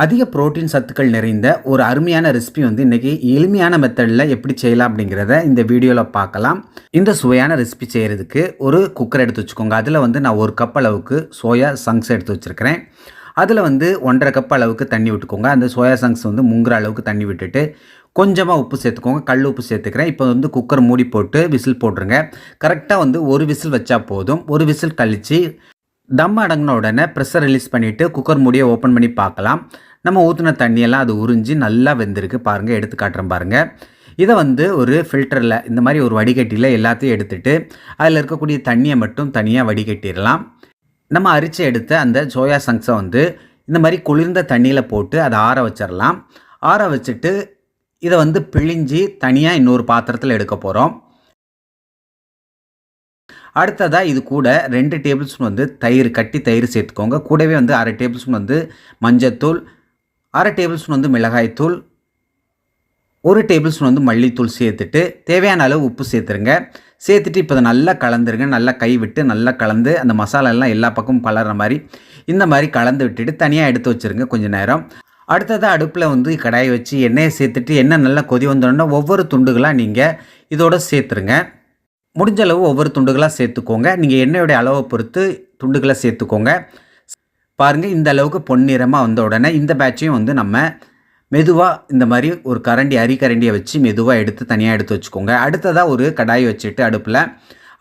அதிக புரோட்டீன் சத்துக்கள் நிறைந்த ஒரு அருமையான ரெசிபி வந்து இன்றைக்கி எளிமையான மெத்தடில் எப்படி செய்யலாம் அப்படிங்கிறத இந்த வீடியோவில் பார்க்கலாம். இந்த சுவையான ரெசிபி செய்கிறதுக்கு ஒரு குக்கர் எடுத்து வச்சுக்கோங்க. அதில் வந்து நான் ஒரு கப் அளவுக்கு சோயா சங்ஸ் எடுத்து வச்சுருக்கிறேன். அதில் வந்து ஒன்றரை கப் அளவுக்கு தண்ணி விட்டுக்கோங்க. அந்த சோயா சங்ஸ் வந்து முங்குற அளவுக்கு தண்ணி விட்டுட்டு கொஞ்சமாக உப்பு சேர்த்துக்கோங்க. கல் உப்பு சேர்த்துக்கிறேன். இப்போ வந்து குக்கர் மூடி போட்டு விசில் போட்டுருங்க. கரெக்டாக வந்து ஒரு விசில் வச்சா போதும். ஒரு விசில் கழித்து தம் அடங்கின உடனே ப்ரெஷர் ரிலீஸ் பண்ணிவிட்டு குக்கர் மூடியை ஓப்பன் பண்ணி பார்க்கலாம். நம்ம ஊற்றின தண்ணியெல்லாம் அது உறிஞ்சி நல்லா வெந்திருக்கு. பாருங்கள் எடுத்து காட்டுறேன் பாருங்கள் இதை வந்து ஒரு ஃபில்டரில் இந்த மாதிரி ஒரு வடிகட்டியில் எல்லாத்தையும் எடுத்துகிட்டு அதில் இருக்கக்கூடிய தண்ணியை மட்டும் தனியாக வடிகட்டிடலாம். நம்ம அரிச்சு எடுத்த அந்த சோயா சங்ஸை வந்து இந்த மாதிரி குளிர்ந்த தண்ணியில் போட்டு அதை ஆற வச்சிடலாம். ஆற வச்சுட்டு இதை வந்து பிழிஞ்சி தனியாக இன்னொரு பாத்திரத்தில் எடுக்க போகிறோம் அடுத்ததாக இது கூட ரெண்டு டேபிள் ஸ்பூன் வந்து தயிர் கட்டி தயிர் சேர்த்துக்கோங்க. கூடவே வந்து அரை டேபிள் ஸ்பூன் வந்து மஞ்சத்தூள் அரை டேபிள் ஸ்பூன் வந்து மிளகாய்த்தூள் ஒரு டேபிள் ஸ்பூன் வந்து மல்லித்தூள் சேர்த்துட்டு தேவையான அளவு உப்பு சேர்த்துருங்க. சேர்த்துட்டு இப்போ அதை நல்லா கலந்துருங்க. நல்லா கை விட்டு நல்லா கலந்து அந்த மசாலாலாம் எல்லா பக்கமும் கலர்ற மாதிரி இந்த மாதிரி கலந்து விட்டுட்டு தனியாக எடுத்து வச்சுருங்க கொஞ்சம் நேரம். அடுத்ததாக அடுப்பில் வந்து கடாயை வச்சு எண்ணெயை சேர்த்துட்டு எண்ணெய் நல்லா கொதி வந்தோடனே ஒவ்வொரு துண்டுகளாக நீங்கள் இதோடு சேர்த்துருங்க. முடிஞ்ச அளவு ஒவ்வொரு துண்டுகளாக சேர்த்துக்கோங்க. நீங்கள் எண்ணெயோடைய அளவை பொறுத்து துண்டுகளை சேர்த்துக்கோங்க. பாருங்கள் இந்த அளவுக்கு பொன்னிறமாக வந்த உடனே இந்த பேட்சையும் வந்து நம்ம மெதுவாக இந்த மாதிரி ஒரு கரண்டி அரி கரண்டியை வச்சு மெதுவாக எடுத்து தனியாக எடுத்து வச்சுக்கோங்க. அடுத்ததாக ஒரு கடாய் வச்சுட்டு அடுப்பில்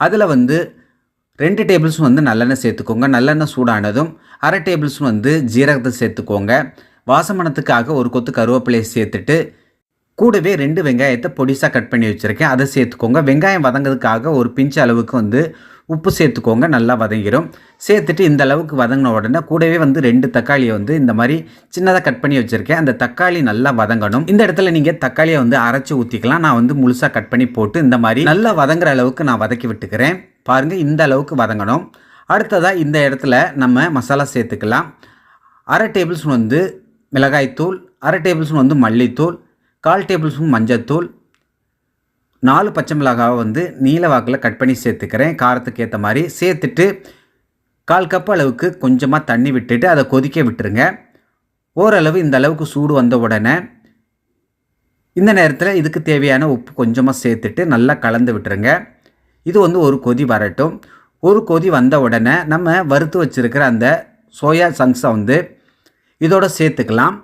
அதில் வந்து ரெண்டு டேபிள் ஸ்பூன் வந்து நல்லெண்ணெய் சேர்த்துக்கோங்க. நல்லெண்ணெய் சூடானதும் அரை டேபிள் ஸ்பூன் வந்து ஜீரகத்தை சேர்த்துக்கோங்க. வாசமனத்துக்காக ஒரு கொத்து கருவேப்பிலையை சேர்த்துட்டு கூடவே ரெண்டு வெங்காயத்தை பொடிசாக கட் பண்ணி வச்சுருக்கேன். அதை சேர்த்துக்கோங்க. வெங்காயம் வதங்கிறதுக்காக ஒரு பிஞ்சு அளவுக்கு வந்து உப்பு சேர்த்துக்கோங்க. நல்லா வதங்கிடும் சேர்த்துட்டு இந்த அளவுக்கு வதங்கின உடனே கூடவே வந்து ரெண்டு தக்காளியை வந்து இந்த மாதிரி சின்னதாக கட் பண்ணி வச்சுருக்கேன். அந்த தக்காளி நல்லா வதங்கணும். இந்த இடத்துல நீங்கள் தக்காளியை வந்து அரைச்சி ஊற்றிக்கலாம் நான் வந்து முழுசாக கட் பண்ணி போட்டு இந்த மாதிரி நல்லா வதங்குற அளவுக்கு நான் வதக்கி விட்டுக்கிறேன். பாருங்கள் இந்த அளவுக்கு வதங்கணும். அடுத்ததாக இந்த இடத்துல நம்ம மசாலா சேர்த்துக்கலாம். அரை டேபிள்ஸ்பூன் வந்து மிளகாய்த்தூள் அரை டேபிள்ஸ்பூன் வந்து மல்லித்தூள் கால் டேபிள் ஸ்பூன் மஞ்சத்தூள் நாலு பச்சை மிளகாவை வந்து நீல வாக்கில் கட் பண்ணி சேர்த்துக்கிறேன். காரத்துக்கு ஏற்ற மாதிரி சேர்த்துட்டு கால் கப் அளவுக்கு கொஞ்சமாக தண்ணி விட்டுட்டு அதை கொதிக்க விட்டுருங்க. ஓரளவு இந்த அளவுக்கு சூடு வந்த உடனே இந்த நேரத்தில் இதுக்கு தேவையான உப்பு கொஞ்சமாக சேர்த்துட்டு நல்லா கலந்து விட்டுருங்க. இது வந்து ஒரு கொதி வரட்டும். ஒரு கொதி வந்த உடனே நம்ம வறுத்து வச்சுருக்கிற அந்த சோயா சங்ஸை வந்து இதோட சேர்த்துக்கலாம்.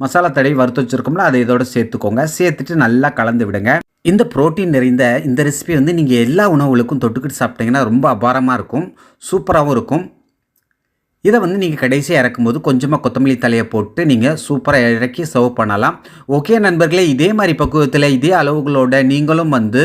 மசாலா தடவி வறுத்து வச்சுருக்கோம்ல அதை இதோட சேர்த்துக்கோங்க. சேர்த்துட்டு நல்லா கலந்து விடுங்க. இந்த புரோட்டீன் நிறைந்த இந்த ரெசிபி வந்து நீங்கள் எல்லா உணவுகளுக்கும் தொட்டுக்கிட்டு சாப்பிட்டீங்கன்னா ரொம்ப அபாரமாக இருக்கும். சூப்பராகவும் இருக்கும். இதை வந்து நீங்கள் கடைசியாக இறக்கும்போது கொஞ்சமாக கொத்தமல்லி தலையை போட்டு நீங்கள் சூப்பராக இறக்கி சர்வ் பண்ணலாம். ஓகே நண்பர்களே இதே மாதிரி பக்குவத்தில் இதே அளவுகளோட நீங்களும் வந்து